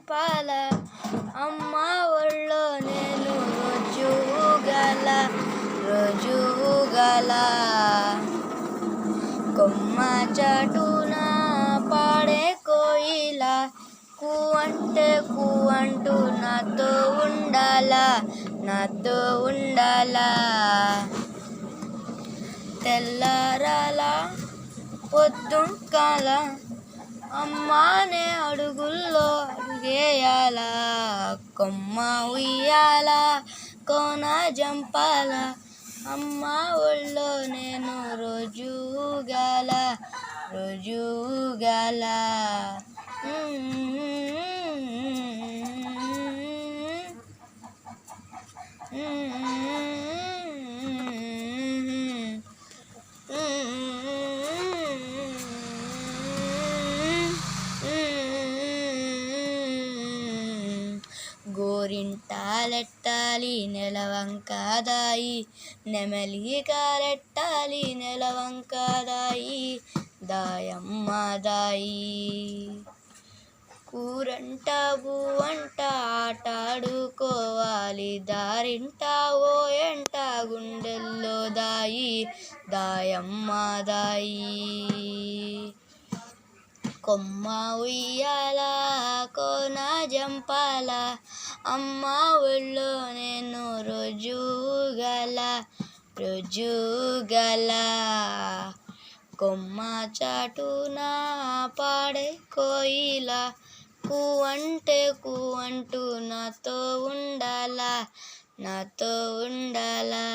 పంపాల అమ్మ ఒళ్ళో నేను రుజువుగల రుజువుగల కొమ్మ చాటున పాడే కోయిల కూవంటే కూవంటూ నాతో ఉండాల నాతో ఉండాల. తెల్లారాల పొద్దుకాల అమ్మానే అడుగుల్లో అడుగేయాలా కొమ్మ ఉయ్యాల కోన జంపాల అమ్మ ఒళ్ళో నేను రోజు గాల రోజు గాల గోరింటాలెట్టాలి నెలవంకాదాయి. నెమలి కాలెట్టాలి నెలవంకాదాయి. దాయమ్మ దాయి కూరంట అంట ఆటాడుకోవాలి. దారింట ఓ ఎంట గుండెల్లో దాయి. దాయమ్మ దాయి కొమ్మ ఉయ్యాల కోన జంపాల. అమ్మ ఒళ్ళో నేను రుజుగల రుజుగల కొమ్మ చాటున పాడే కోయిల కూవంటే కూవంటూ కూ నాతో ఉండాలా నాతో ఉండాలా.